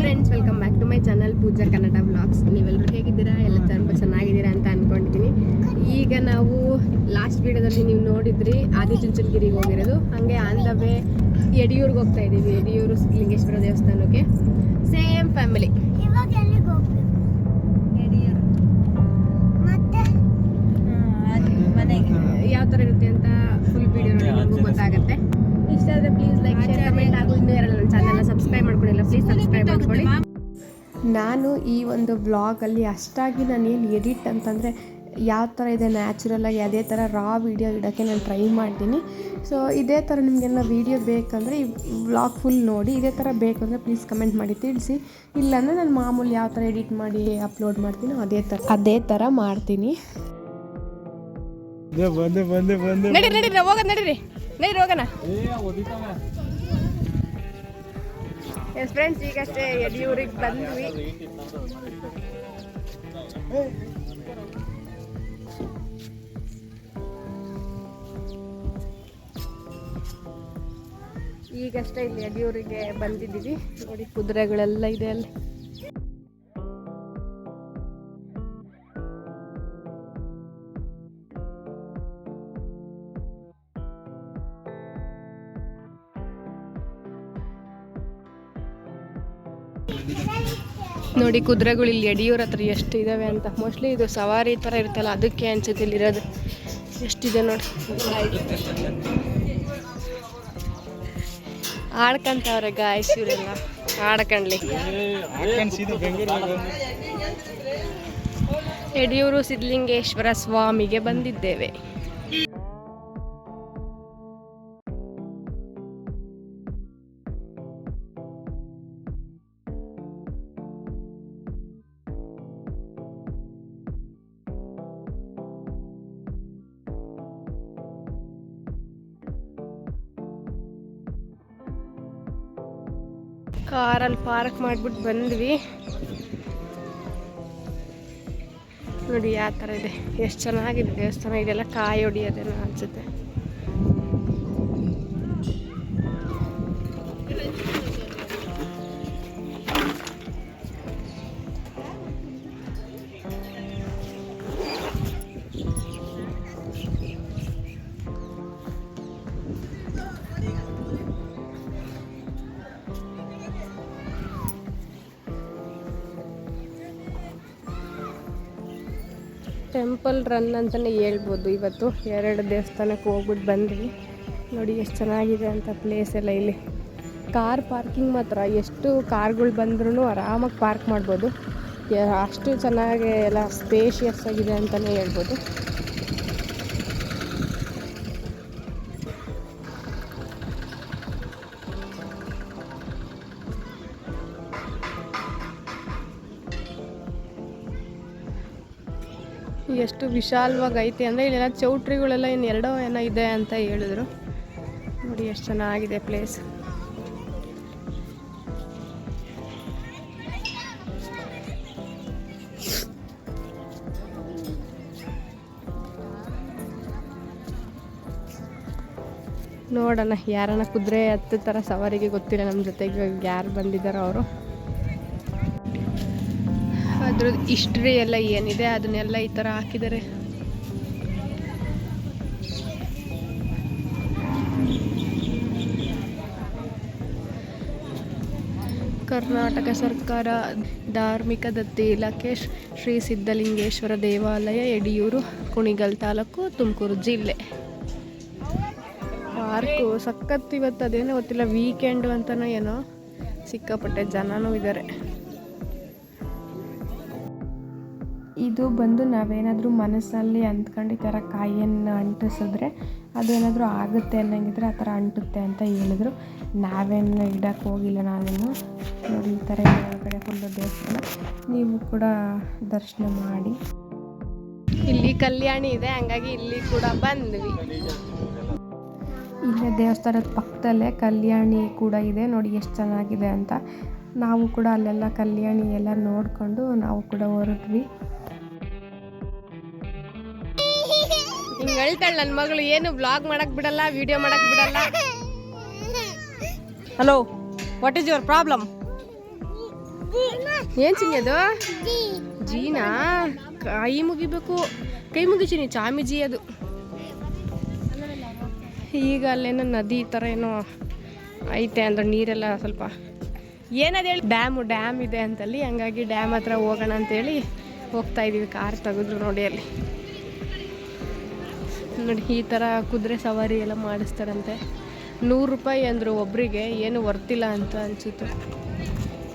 Friends welcome back to my channel Pooja Kannada blogs ನೀವೆಲ್ಲರೂ ಹೇಗಿದ್ದೀರಾ? ಎಲ್ಲ ತುಂಬ ಚೆನ್ನಾಗಿದ್ದೀರಾ ಅಂತ ಅಂದ್ಕೊಂಡಿದ್ದೀನಿ ಈಗ ನಾವು ಲಾಸ್ಟ್ ವೀಡಿಯೋದಲ್ಲಿ ನೀವು ನೋಡಿದ್ರಿ ಆದಿಚುಂಚನಗಿರಿಗೆ ಹೋಗಿರೋದು. ಹಾಗೆ ಆನ್ ದ ವೇ ಯಡಿಯೂರ್ಗೆ ಹೋಗ್ತಾ ಇದ್ದೀವಿ ಯಡಿಯೂರು ಲಿಂಗೇಶ್ವರ ದೇವಸ್ಥಾನಕ್ಕೆ. ಸೇಮ್ ಫ್ಯಾಮಿಲಿ ಇವಾಗ ಎಲ್ಲಿಗೆ ಹೋಗ್ಬೇಕು? ಮತ್ತೆ? ಮನೆಗೆ. ಯಾವ ಥರ ಇರುತ್ತೆ ಅಂತ ಫುಲ್ ವೀಡಿಯೋ ನೋಡಿ ನಿಮಗೂ ಗೊತ್ತಾಗುತ್ತೆ. ಇಷ್ಟ ಆದರೆ ಪ್ಲೀಸ್ ಲೈಕ್ ಶೇರ್ ಕಮೆಂಟ್ ಹಾಗೂ ಇನ್ನೂ ಯಾರಲ್ಲ ನನ್ನ ಚಾನಲ್ನ ಸಬ್ಸ್ಕ್ರೈಬ್ ಮಾಡ್ಕೊಂಡಿಲ್ಲ ಪ್ಲೀಸ್ ಸಬ್ಸ್ಕ್ರೈಬ್ ಮಾಡ್ಕೊಳ್ಳಿ. ನಾನು ಈ ಒಂದು ಬ್ಲಾಗಲ್ಲಿ ಅಷ್ಟಾಗಿ ನಾನು ಏನು ಎಡಿಟ್ ಅಂತಂದರೆ ಯಾವ ಥರ ಇದೆ ನ್ಯಾಚುರಲಾಗಿ ಅದೇ ಥರ ರಾ ವೀಡಿಯೋ ಇಡೋಕ್ಕೆ ನಾನು ಟ್ರೈ ಮಾಡ್ತೀನಿ. ಸೊ ಇದೇ ಥರ ನಿಮಗೆಲ್ಲ ವೀಡಿಯೋ ಬೇಕಂದರೆ ಈ ವ್ಲಾಗ್ ಫುಲ್ ನೋಡಿ ಇದೇ ಥರ ಬೇಕು ಅಂದರೆ ಪ್ಲೀಸ್ ಕಮೆಂಟ್ ಮಾಡಿ ತಿಳಿಸಿ. ಇಲ್ಲಾಂದರೆ ನಾನು ಮಾಮೂಲಿ ಯಾವ ಥರ ಎಡಿಟ್ ಮಾಡಿ ಅಪ್ಲೋಡ್ ಮಾಡ್ತೀನೋ ಅದೇ ಥರ ಅದೇ ಥರ ಮಾಡ್ತೀನಿ. ಬಂದೆ ಬಂದೆ ಬಂದೆ ನಡೀರಿ ನಡೀರಿ ಹೋಗೋಣ ನಡೀರಿ. ನಡೀರಿ ಹೋಗೋಣ. ಎಸ್ ಫ್ರೆಂಡ್ಸ್ ಈಗಷ್ಟೇ ಯಡಿಯೂರಿಗೆ ಬಂದ್ವಿ. ಈಗಷ್ಟೇ ಇಲ್ಲಿ ಯಡಿಯೂರಿಗೆ ಬಂದಿದ್ದೀವಿ. ನೋಡಿ ಕುದುರೆಗಳೆಲ್ಲ ಇದೆ ಅಲ್ಲಿ. ನೋಡಿ ಕುದುರೆಗಳು ಇಲ್ಲಿ ಯಡಿಯೂರ ಹತ್ರ ಎಷ್ಟು ಇದಾವೆ ಅಂತ. ಮೋಸ್ಟ್ಲಿ ಇದು ಸವಾರಿ ಥರ ಇರುತ್ತಲ್ಲ, ಅದಕ್ಕೆ ಅನ್ಸುತ್ತೆ ಇಲ್ಲಿರೋದು ಎಷ್ಟಿದೆ ನೋಡಿ. ಆಡ್ಕಂತವ್ರೆ ಗಾಯ್ಸ್ ಇವರೆಲ್ಲ. ಆಡ್ಕಂಡ್ಲಿ ಯಡಿಯೂರು ಸಿದ್ಧಲಿಂಗೇಶ್ವರ ಸ್ವಾಮಿಗೆ ಬಂದಿದ್ದೇವೆ. ಕಾರಲ್ಲಿ ಪಾರ್ಕ್ ಮಾಡಿಬಿಟ್ಟು ಬಂದ್ವಿ. ನೋಡಿ ಯಾವ ಥರ ಇದೆ. ಎಷ್ಟು ಚೆನ್ನಾಗಿದೆ ದೇವಸ್ಥಾನ. ಇದೆಲ್ಲ ಕಾಯಿ ಹೊಡಿಯೋದೇನೋ ಅನ್ಸುತ್ತೆ. ಟೆಂಪಲ್ ರನ್ ಅಂತಲೇ ಹೇಳ್ಬೋದು ಇವತ್ತು. ಎರಡು ದೇವಸ್ಥಾನಕ್ಕೆ ಹೋಗ್ಬಿಟ್ಟು ಬಂದ್ವಿ. ನೋಡಿ ಎಷ್ಟು ಚೆನ್ನಾಗಿದೆ ಅಂತ ಪ್ಲೇಸ್ ಎಲ್ಲ ಇಲ್ಲಿ. ಕಾರ್ ಪಾರ್ಕಿಂಗ್ ಮಾತ್ರ. ಎಷ್ಟು ಕಾರ್ಗಳು ಬಂದ್ರೂ ಆರಾಮಾಗಿ ಪಾರ್ಕ್ ಮಾಡ್ಬೋದು. ಅಷ್ಟು ಚೆನ್ನಾಗಿ ಎಲ್ಲ ಸ್ಪೇಷಿಯಸ್ ಆಗಿದೆ ಅಂತಲೇ ಹೇಳ್ಬೋದು. ಎಷ್ಟು ವಿಶಾಲವಾಗಿ ಐತೆ ಅಂದರೆ ಇಲ್ಲೆಲ್ಲ ಚೌಟ್ರಿಗಳೆಲ್ಲ ಇನ್ನು ಎರಡೋ ಏನೋ ಇದೆ ಅಂತ ಹೇಳಿದ್ರು. ನೋಡಿ ಎಷ್ಟು ಚೆನ್ನಾಗಿದೆ ಪ್ಲೇಸ್ ನೋಡೋಣ, ಯಾರನ್ನ ಕುದುರೆ ಹತ್ತು ಥರ ಸವಾರಿಗೆ ಗೊತ್ತಿಲ್ಲ ನಮ್ಮ ಜೊತೆಗೆ ಯಾರು ಬಂದಿದ್ದಾರೋ ಅವರು. ಅದ್ರದ್ದು ಹಿಸ್ಟ್ರಿ ಎಲ್ಲ ಏನಿದೆ, ಅದನ್ನೆಲ್ಲ ಈ ಥರ ಹಾಕಿದ್ದಾರೆ. ಕರ್ನಾಟಕ ಸರ್ಕಾರ ಧಾರ್ಮಿಕ ದತ್ತಿ ಇಲಾಖೆ ಶ್ರೀ- ಶ್ರೀ ಸಿದ್ಧಲಿಂಗೇಶ್ವರ ದೇವಾಲಯ, ಯಡಿಯೂರು, ಕುಣಿಗಲ್ ತಾಲೂಕು, ತುಮಕೂರು ಜಿಲ್ಲೆ. ಪಾರ್ಕು ಸಖತ್ ಇವತ್ತು ಅದೇನೋ ಗೊತ್ತಿಲ್ಲ ವೀಕೆಂಡು ಅಂತನೋ ಏನೋ ಸಿಕ್ಕಾಪಟ್ಟೆ ಜನನೂ ಇದ್ದಾರೆ ಇದು ಬಂದು ನಾವೇನಾದರೂ ಮನಸ್ಸಲ್ಲಿ ಅಂದ್ಕೊಂಡು ಈ ಥರ ಕಾಯಿಯನ್ನು ಅಂಟಿಸಿದ್ರೆ ಅದೇನಾದರೂ ಆಗುತ್ತೆ ಅನ್ನಂಗಿದ್ರೆ ಆ ಥರ ಅಂಟುತ್ತೆ ಅಂತ ಹೇಳಿದ್ರು. ನಾವೇನು ಇಡಕ್ಕೆ ಹೋಗಿಲ್ಲ ನಾವೇನು ನೋಡಿ ಈ ಥರ ಒಳಗಡೆ ಫುಲ್ಲು ದೇವಸ್ಥಾನ. ನೀವು ಕೂಡ ದರ್ಶನ ಮಾಡಿ. ಇಲ್ಲಿ ಕಲ್ಯಾಣಿ ಇದೆ ಹಂಗಾಗಿ ಇಲ್ಲಿ ಕೂಡ ಬಂದ್ವಿ. ಇಲ್ಲೇ ದೇವಸ್ಥಾನದ ಪಕ್ಕದಲ್ಲೇ ಕಲ್ಯಾಣಿ ಕೂಡ ಇದೆ. ನೋಡಿ ಎಷ್ಟು ಚೆನ್ನಾಗಿದೆ ಅಂತ. ನಾವು ಕೂಡ ಅಲ್ಲೆಲ್ಲ ಕಲ್ಯಾಣಿ ಎಲ್ಲ ನೋಡಿಕೊಂಡು ನಾವು ಕೂಡ ಹೊರಟ್ವಿ. ಹಿಂಗೆ ಹೇಳ್ತಾಳೆ ನನ್ನ ಮಗಳು ಏನು ಬ್ಲಾಗ್ ಮಾಡಕ್ ಬಿಡಲ್ಲ ವಿಡಿಯೋ ಮಾಡಕ್ ಬಿಡಲ್ಲ. Hello what is your problem ಏನ್ ಚಿನ್ನಿ ಅದು? ಜೀನಾ? ಕೈ ಮುಗಿಬೇಕು. ಕೈ ಮುಗಿಚೀನಿ ಚಾಮಿಜಿ ಅದು. ಈಗ ಅಲ್ಲೇನೋ ನದಿ ಥರ ಏನೋ ಐತೆ ಅಂದ್ರೆ ನೀರೆಲ್ಲ ಸ್ವಲ್ಪ ಏನದು ಹೇಳಿ? ಡ್ಯಾಮು ಡ್ಯಾಮ್ ಇದೆ ಅಂತಲ್ಲಿ ಹಂಗಾಗಿ ಡ್ಯಾಮ್ ಹತ್ರ ಹೋಗೋಣ ಅಂತೇಳಿ ಹೋಗ್ತಾ ಇದೀವಿ. ಕಾರ್ ತೆಗೆದ್ರು ನೋಡಿ ಅಲ್ಲಿ. ನೋಡಿ, ಈ ಥರ ಕುದುರೆ ಸವಾರಿ ಎಲ್ಲ ಮಾಡಿಸ್ತಾರಂತೆ. ನೂರು ರೂಪಾಯಿ ಅಂದರು ಒಬ್ಬರಿಗೆ ಏನು ವರ್ತಿಲ್ಲ ಅಂತ ಅನಿಸುತ್ತೆ.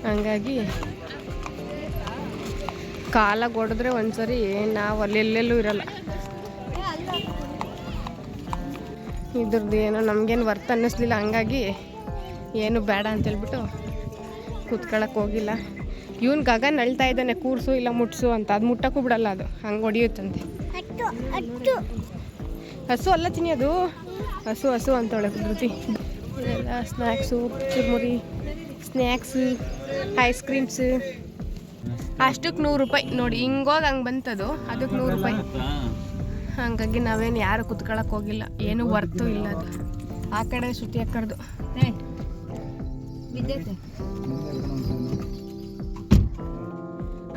ಹಂಗಾಗಿ ಕಾಲ ಹೊಡೆದ್ರೆ ಒಂದ್ಸರಿ ನಾವು ಅಲ್ಲೆಲ್ಲೆಲ್ಲೂ ಇರಲ್ಲ. ಇದ್ರದ್ದು ಏನೋ, ನಮಗೇನು ವರ್ತ್ ಅನ್ನಿಸ್ಲಿಲ್ಲ. ಹಂಗಾಗಿ ಏನು ಬೇಡ ಅಂತೇಳ್ಬಿಟ್ಟು ಕೂತ್ಕೊಳ್ಳೋಕೆ ಹೋಗಿಲ್ಲ. ಇವನ್ ಗಗನ್ ಅಳ್ತಾ ಇದ್ದಾನೆ, ಕೂರ್ಸು ಇಲ್ಲ ಮುಟ್ಸು ಅಂತ. ಅದು ಮುಟ್ಟಕ್ಕೂ ಬಿಡಲ್ಲ ಅದು. ಹಂಗೆ ಹೊಡಿಯುತ್ತಂತೆ. ಹಸು ಅಲ್ಲ ತಿನ್ನಿ ಅದು. ಹಸು ಹಸು ಅಂತವಳೆ ಧೃತಿ ಇದೆಲ್ಲ ಸ್ನ್ಯಾಕ್ಸು ಚುರುಮುರಿ ಸ್ನ್ಯಾಕ್ಸು ಐಸ್ ಕ್ರೀಮ್ಸ್ ಅಷ್ಟಕ್ಕೆ ನೂರು ರೂಪಾಯಿ. ನೋಡಿ ಹಿಂಗೋಗಿ ಹಂಗೆ ಬಂತದು. ಅದಕ್ಕೆ ನೂರು ರೂಪಾಯಿ. ಹಂಗಾಗಿ ನಾವೇನು ಯಾರು ಕುತ್ಕೊಳಕ್ಕೆ ಹೋಗಿಲ್ಲ. ಏನು ವರ್ತು ಇಲ್ಲ ಅದು. ಆ ಕಡೆ ಸುತ್ತಿ ಹಾಕೋದು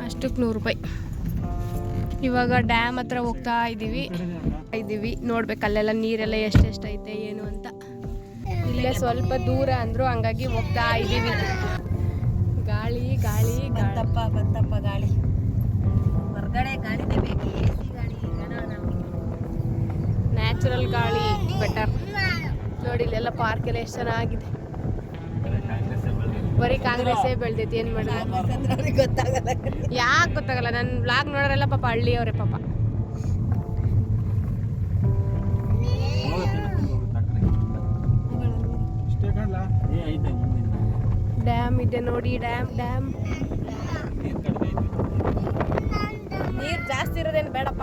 ಅಷ್ಟಕ್ಕೆ ನೂರು ರೂಪಾಯಿ. ಇವಾಗ ಡ್ಯಾಮ್ ಹತ್ರ ಹೋಗ್ತಾ ಇದ್ದೀವಿ. ಇದ್ದೀವಿ. ನೋಡ್ಬೇಕು ಅಲ್ಲೆಲ್ಲ ನೀರೆಲ್ಲ ಎಷ್ಟೆಷ್ಟೈತೆ ಏನು ಅಂತ. ಇಲ್ಲೇ ಸ್ವಲ್ಪ ದೂರ ಅಂದ್ರು ಹಂಗಾಗಿ ಹೋಗ್ತಾ ಇದ್ದೀವಿ. ಗಾಳಿ ಗಾಳಿ ಬಂತಪ್ಪ ಬಂತಪ್ಪ ಗಾಳಿ. ಹೊರಗಡೆ ಗಾಳಿನೇ ಬೇಕು. ಎ ಗಾಳಿ ನ್ಯಾಚುರಲ್ ಗಾಳಿ ಬೆಟರ್ ನೋಡಿ ಇಲ್ಲೆಲ್ಲ ಪಾರ್ಕ್ ಎಲ್ಲ ಎಷ್ಟು ಚೆನ್ನಾಗಿದೆ. ಬರೀ ಕಾಂಗ್ರೆಸ್ಸೇ ಬೆಳ್ದೈತಿ ಏನು ಮಾಡಿ ಗೊತ್ತಾಗಲ್ಲ. ಯಾಕೆ ಗೊತ್ತಾಗಲ್ಲ? ನನ್ನ ಬ್ಲಾಗ್ ನೋಡೋರೆಲ್ಲ ಪಾಪ ಹಳ್ಳಿಯವರೇ ಪಾಪ. ಡ್ಯಾಮ್ ಇದೆ ನೋಡಿ ಡ್ಯಾಮ್ ಡ್ಯಾಮ್ ನೀರು ಜಾಸ್ತಿ ಇರೋದೇನು ಬೇಡಪ್ಪ.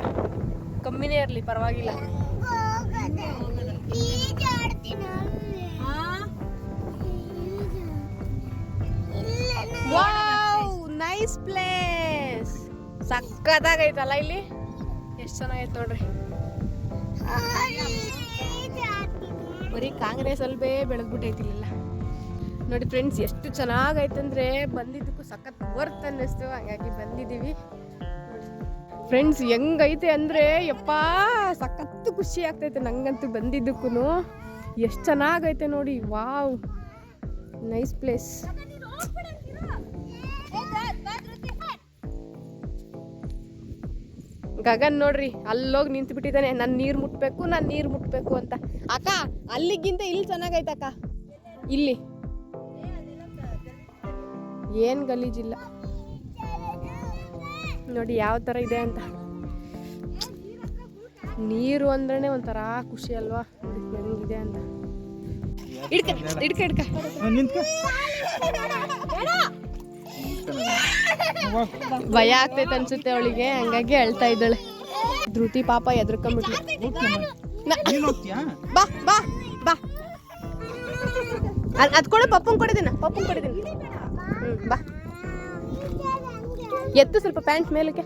ಕಮ್ಮಿನೇ ಇರಲಿ ಪರವಾಗಿಲ್ಲ. ನೈಸ್ ಪ್ಲೇಸ್ ಸಕ್ಕತ್ತಾಗೈತಲ್ಲ ಇಲ್ಲಿ? ಎಷ್ಟು ಚೆನ್ನಾಗೈತೆ ನೋಡ್ರಿ. ಬರೀ ಕಾಂಗ್ರೆಸ್ ಅಲ್ಬೇ ಬೆಳೆದ್ಬಿಟ್ಟೈತಿ ಇಲ್ಲ ನೋಡಿ ಫ್ರೆಂಡ್ಸ್ ಎಷ್ಟು ಚೆನ್ನಾಗೈತಂದ್ರೆ ಬಂದಿದ್ದಕ್ಕೂ ಸಖತ್ ವರ್ತ್ ಅನ್ನಿಸ್ತು. ಹಾಗಾಗಿ ಬಂದಿದ್ದೀವಿ. ಫ್ರೆಂಡ್ಸ್ ಹೆಂಗೈತೆ ಅಂದ್ರೆ ಯಪ್ಪ ಸಖತ್ತು ಖುಷಿ ಆಗ್ತೈತೆ ನಂಗಂತೂ ಬಂದಿದ್ದಕ್ಕೂ ಎಷ್ಟು ಚೆನ್ನಾಗೈತೆ ನೋಡಿ ವಾವ್. ನೈಸ್ ಪ್ಲೇಸ್ ಗಗನ್ ನೋಡ್ರಿ ಅಲ್ಲೋಗಿ ನಿಂತು ಬಿಟ್ಟಿದ್ದಾನೆ ನಾನು ನೀರು ಮುಟ್ಟಬೇಕು ನಾನು ನೀರು ಮುಟ್ಟಬೇಕು ಅಂತ. ಅಕ್ಕ ಅಲ್ಲಿಗಿಂತ ಇಲ್ಲಿ ಚೆನ್ನಾಗೈತೆ ಅಕ್ಕ ಇಲ್ಲಿ. ಏನು ಗಲೀಜಿಲ್ಲ ನೋಡಿ ಯಾವ ಥರ ಇದೆ ಅಂತ. ನೀರು ಅಂದ್ರೆ ಒಂಥರ ಖುಷಿ ಅಲ್ವಾ? ನೋಡಿ ಹೆಂಗಿದೆ ಅಂತ. ಇಡ್ಕ ಇಡ್ಕ ಇಡ್ಕ. ಭಯ ಆಗ್ತೈತೆ ಅನ್ಸುತ್ತೆ ಅವಳಿಗೆ ಹಂಗಾಗಿ ಅಳ್ತಾ ಇದ್ದಾಳೆ. ಧೃತಿ ಪಾಪ ಎದ್ರಕೊಂಡ್ಬಿಟ್ಟು ಬಾ ಬಾ ಬಾ. ಅದ್ ಅದ್ ಕೊಡು ಪಪ್ಪನ್ ಕೊಡಿದಿನ ಪಪ್ಪನ್ ಕೊಡಿದೀನಿ. ಹ್ಮ್ ಬಾ. ಎತ್ತು ಸ್ವಲ್ಪ ಪ್ಯಾಂಟ್ ಮೇಲಕ್ಕೆ.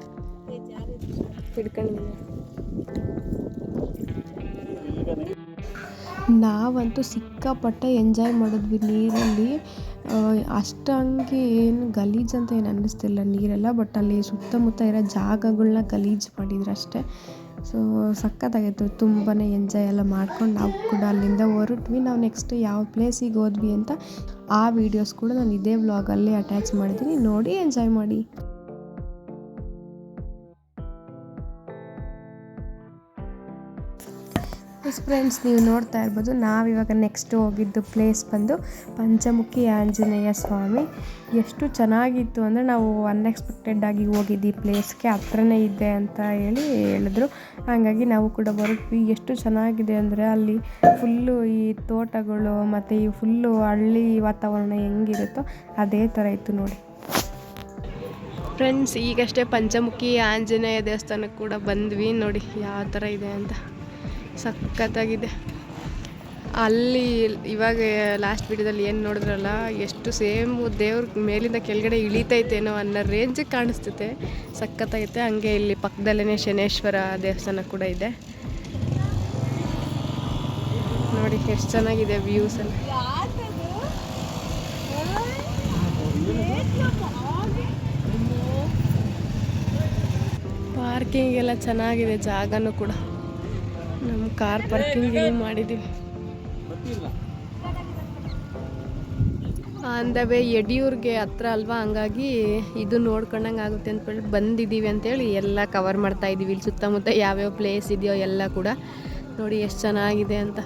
ಹಿಡ್ಕೊಂಡು ನಾವಂತೂ ಸಿಕ್ಕಾಪಟ್ಟೆ ಎಂಜಾಯ್ ಮಾಡಿದ್ವಿ ನೀರಲ್ಲಿ. ಅಷ್ಟಂಗೆ ಏನು ಗಲೀಜು ಅಂತ ಏನು ಅನ್ನಿಸ್ತಿಲ್ಲ. ನೀರೆಲ್ಲ ಬಟ್ ಅಲ್ಲಿ ಸುತ್ತಮುತ್ತ ಇರೋ ಜಾಗಗಳನ್ನ ಗಲೀಜು ಮಾಡಿದ್ರು ಅಷ್ಟೇ. ಸೊ ಸಖತ್ತಾಗಿತ್ತು. ತುಂಬಾ ಎಂಜಾಯ್ ಎಲ್ಲ ಮಾಡ್ಕೊಂಡು ನಾವು ಕೂಡ ಅಲ್ಲಿಂದ ಹೊರಟ್ವಿ. ನಾವು ನೆಕ್ಸ್ಟ್ ಯಾವ ಪ್ಲೇಸಿಗೆ ಹೋದ್ವಿ ಅಂತ ಆ ವೀಡಿಯೋಸ್ ಕೂಡ ನಾನು ಇದೇ ವ್ಲಾಗಲ್ಲಿ ಅಟ್ಯಾಚ್ ಮಾಡಿದ್ದೀನಿ ನೋಡಿ ಎಂಜಾಯ್ ಮಾಡಿ. ಫ್ರೆಂಡ್ಸ್ ನೀವು ನೋಡ್ತಾ ಇರ್ಬೋದು, ನಾವಿವಾಗ ನೆಕ್ಸ್ಟ್ ಹೋಗಿದ್ದು ಪ್ಲೇಸ್ ಬಂದು ಪಂಚಮುಖಿ ಆಂಜನೇಯ ಸ್ವಾಮಿ. ಎಷ್ಟು ಚೆನ್ನಾಗಿತ್ತು ಅಂದರೆ ನಾವು ಅನ್ಎಕ್ಸ್ಪೆಕ್ಟೆಡ್ ಆಗಿ ಹೋಗಿದ್ದು ಪ್ಲೇಸ್ಗೆ ಹತ್ರನೇ ಇದೆ ಅಂತ ಹೇಳಿ ಹೇಳಿದ್ರು. ಹಾಗಾಗಿ ನಾವು ಕೂಡ ಹೊರಟ್ವಿ ಎಷ್ಟು ಚೆನ್ನಾಗಿದೆ ಅಂದರೆ ಅಲ್ಲಿ ಫುಲ್ಲು ಈ ತೋಟಗಳು ಮತ್ತು ಈ ಫುಲ್ಲು ಹಳ್ಳಿ ವಾತಾವರಣ ಹೆಂಗಿರುತ್ತೋ ಅದೇ ಥರ ಇತ್ತು ನೋಡಿ. ಫ್ರೆಂಡ್ಸ್ ಈಗಷ್ಟೇ ಪಂಚಮುಖಿ ಆಂಜನೇಯ ದೇವಸ್ಥಾನಕ್ಕೆ ಕೂಡ ಬಂದ್ವಿ. ನೋಡಿ, ಯಾವ ಥರ ಇದೆ ಅಂತ. ಸಖತ್ತಾಗಿದೆ. ಅಲ್ಲಿ ಇವಾಗ ಲಾಸ್ಟ್ ವಿಡಿಯೋದಲ್ಲಿ ಏನು ನೋಡಿದ್ರಲ್ಲ, ಎಷ್ಟು ಸೇಮ್ ದೇವ್ರ ಮೇಲಿಂದ ಕೆಳಗಡೆ ಇಳಿತೈತೇನೋ ಅನ್ನೋ ರೇಂಜಿಗೆ ಕಾಣಿಸ್ತೈತೆ ಸಖತ್ತಾಗೈತೆ. ಹಾಗೆ ಇಲ್ಲಿ ಪಕ್ಕದಲ್ಲೇ ಶನೇಶ್ವರ ದೇವಸ್ಥಾನ ಕೂಡ ಇದೆ. ನೋಡಿ, ಎಷ್ಟು ಚೆನ್ನಾಗಿದೆ ವ್ಯೂಸ್ ಎಲ್ಲ. ಪಾರ್ಕಿಂಗ್ ಎಲ್ಲ ಚೆನ್ನಾಗಿದೆ, ಜಾಗನೂ ಕೂಡ. ನಮ್ಮ ಕಾರ್ ಪಾರ್ಕಿಂಗ್ ಮಾಡಿದ್ದೀವಿ. ವೇ ಯಡಿಯೂರ್ಗೆ ಹತ್ರ ಅಲ್ವಾ? ಹಂಗಾಗಿ ಇದು ನೋಡ್ಕೊಂಡಂಗೆ ಆಗುತ್ತೆ ಅಂದ್ಬಿಟ್ಟು ಬಂದಿದ್ದೀವಿ ಅಂತೇಳಿ ಎಲ್ಲ ಕವರ್ ಮಾಡ್ತಾ ಇದ್ದೀವಿ. ಇಲ್ಲಿ ಸುತ್ತಮುತ್ತ ಯಾವ್ಯಾವ ಪ್ಲೇಸ್ ಇದೆಯೋ ಎಲ್ಲ ಕೂಡ ನೋಡಿ ಎಷ್ಟು ಚೆನ್ನಾಗಿದೆ ಅಂತ.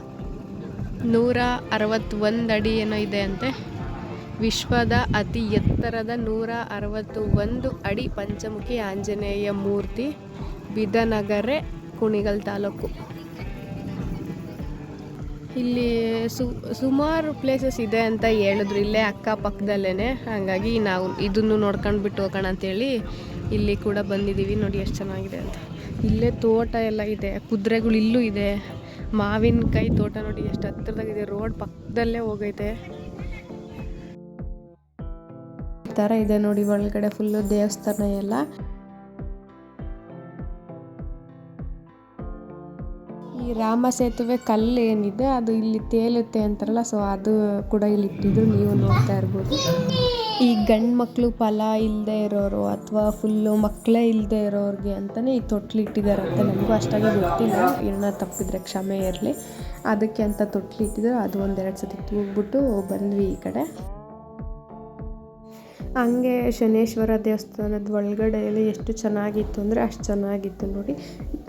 ನೂರ ಅರವತ್ತೊಂದು ಅಡಿ ಏನೋ ಇದೆ ಅಂತೆ. ವಿಶ್ವದ ಅತಿ ಎತ್ತರದ ನೂರ ಅರವತ್ತು ಒಂದು ಅಡಿ ಪಂಚಮುಖಿ ಆಂಜನೇಯ ಮೂರ್ತಿ, ಬಿದನಗರೆ, ಕುಣಿಗಲ್ ತಾಲೂಕು. ಇಲ್ಲಿ ಸುಮಾರು ಪ್ಲೇಸಸ್ ಇದೆ ಅಂತ ಹೇಳಿದ್ರು ಇಲ್ಲೇ ಅಕ್ಕಪಕ್ಕದಲ್ಲೇ ಹಾಗಾಗಿ ನಾವು ಇದನ್ನು ನೋಡ್ಕೊಂಡು ಬಿಟ್ಟು ಹೋಗೋಣ ಅಂತೇಳಿ ಇಲ್ಲಿ ಕೂಡ ಬಂದಿದ್ದೀವಿ. ನೋಡಿ ಎಷ್ಟು ಚೆನ್ನಾಗಿದೆ ಅಂತ. ಇಲ್ಲೇ ತೋಟ ಎಲ್ಲ ಇದೆ. ಕುದುರೆಗಳು ಇಲ್ಲೂ ಇದೆ. ಮಾವಿನಕಾಯಿ ತೋಟ ನೋಡಿ ಎಷ್ಟು ಹತ್ತಿರದಾಗಿದೆ ರೋಡ್ ಪಕ್ಕದಲ್ಲೇ ಹೋಗೈತೆ. ಥರ ಇದೆ ನೋಡಿ ಒಳಗಡೆ ಫುಲ್ಲು ದೇವಸ್ಥಾನ ಎಲ್ಲ. ಈ ರಾಮ ಸೇತುವೆ ಕಲ್ಲು ಏನಿದೆ, ಅದು ಇಲ್ಲಿ ತೇಲುತ್ತೆ ಅಂತಾರಲ್ಲ ಸೊ ಅದು ಕೂಡ ಇಲ್ಲಿ ಇಟ್ಟಿದ್ರು. ನೀವು ನೋಡ್ತಾ ಇರ್ಬೋದು. ಈ ಗಂಡು ಮಕ್ಕಳು ಫಲ ಇಲ್ಲದೆ ಇರೋರು ಅಥವಾ ಫುಲ್ಲು ಮಕ್ಕಳೇ ಇಲ್ಲದೆ ಇರೋರಿಗೆ ಅಂತಲೇ ಈ ತೊಟ್ಲು ಇಟ್ಟಿದ್ದಾರೆ ಅಂತ ನನಗೂ ಅಷ್ಟಾಗಿ ಗೊತ್ತಿಲ್ಲ. ಏನೋ ತಪ್ಪಿದ್ರೆ ಕ್ಷಮೆ ಇರಲಿ. ಅದಕ್ಕೆ ಅಂತ ತೊಟ್ಲು ಇಟ್ಟಿದ್ರು. ಅದು ಒಂದೆರಡು ಸತಿ ತೂಗ್ಬಿಟ್ಟು ಬಂದ್ವಿ ಈ ಕಡೆ. ಹಂಗೆ ಶನೇಶ್ವರ ದೇವಸ್ಥಾನದ ಒಳಗಡೆಯಲ್ಲಿ ಎಷ್ಟು ಚೆನ್ನಾಗಿತ್ತು ಅಂದರೆ ಅಷ್ಟು ಚೆನ್ನಾಗಿತ್ತು ನೋಡಿ.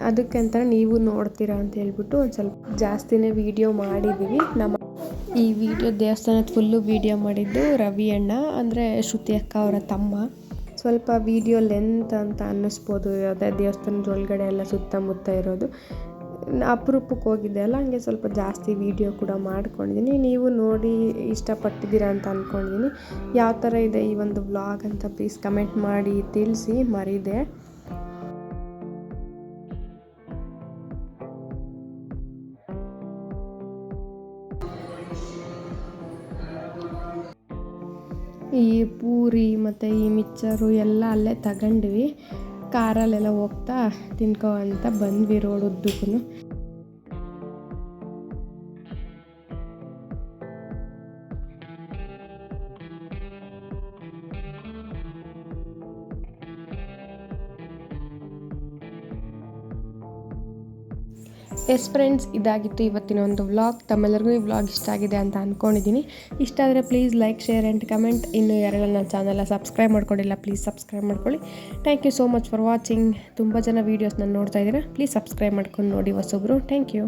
ಅದಕ್ಕೆ ಅಂತ ನೀವು ನೋಡ್ತೀರಾ ಅಂತ ಹೇಳ್ಬಿಟ್ಟು ಒಂದು ಸ್ವಲ್ಪ ಜಾಸ್ತಿನೇ ವೀಡಿಯೋ ಮಾಡಿದ್ದೀವಿ ನಮ್ಮ ಈ ವಿಡಿಯೋ ದೇವಸ್ಥಾನದ ಫುಲ್ಲು ವೀಡಿಯೋ ಮಾಡಿದ್ದು ರವಿ ಅಣ್ಣ, ಅಂದರೆ ಶ್ರುತಿ ಅಕ್ಕ ಅವರ ತಮ್ಮ. ಸ್ವಲ್ಪ ವೀಡಿಯೋ ಲೆಂತ್ ಅಂತ ಅನ್ನಿಸ್ಬೋದು, ಅದೇ ದೇವಸ್ಥಾನದ ಒಳಗಡೆ ಎಲ್ಲ ಸುತ್ತಮುತ್ತ ಇರೋದು. ಅಪರೂಪಕ್ಕೆ ಹೋಗಿದ್ದೆ ಅಲ್ಲ, ಹಂಗೆ ಸ್ವಲ್ಪ ಜಾಸ್ತಿ ವೀಡಿಯೋ ಕೂಡ ಮಾಡ್ಕೊಂಡಿದ್ದೀನಿ ನೀವು ನೋಡಿ ಇಷ್ಟಪಟ್ಟಿದ್ದೀರ ಅಂತ ಅಂದ್ಕೊಂಡಿದ್ದೀನಿ ಯಾವ ಥರ ಇದೆ ಈ ಒಂದು ವ್ಲಾಗ್ ಅಂತ ಪ್ಲೀಸ್ ಕಮೆಂಟ್ ಮಾಡಿ, ತಿಳಿಸಿ, ಮರಿದೆ. ಈ ಪೂರಿ ಮತ್ತು ಈ ಮಿಚ್ಚರು ಎಲ್ಲ ಅಲ್ಲೇ ತಗೊಂಡ್ವಿ. ಕಾರಲ್ಲೆಲ್ಲ ಹೋಗ್ತಾ ತಿನ್ಕೋ ಅಂತ ಬಂದ್ವಿ ರೋಡ್ ಉದ್ದಕ್ಕೂ ಎಸ್ ಫ್ರೆಂಡ್ಸ್, ಇದಾಗಿತ್ತು ಇವತ್ತಿನ ಒಂದು ವ್ಲಾಗ್. ತಮ್ಮೆಲ್ಲರಿಗೂ ಈ ವ್ಲಾಗ್ ಇಷ್ಟ ಆಗಿದೆ ಅಂತ ಅಂದ್ಕೊಂಡಿದ್ದೀನಿ ಇಷ್ಟ ಆದರೆ please like share and comment ಇನ್ನು ಯಾರೆಲ್ಲ ನನ್ನ ಚಾನಲ್ನ ಸಬ್ಸ್ಕ್ರೈಬ್ ಮಾಡ್ಕೊಂಡಿಲ್ಲ ಪ್ಲೀಸ್ ಸಬ್ಸ್ಕ್ರೈಬ್ ಮಾಡ್ಕೊಳ್ಳಿ. Thank you so much for watching ತುಂಬ ಜನ ವೀಡಿಯೋಸ್ನ ನೋಡ್ತಾ ಇದ್ದೀರಾ. ಪ್ಲೀಸ್ ಸಬ್ಸ್ಕ್ರೈಬ್ ಮಾಡ್ಕೊಂಡು ನೋಡಿ ಹೊಸೊಬ್ರು. Thank you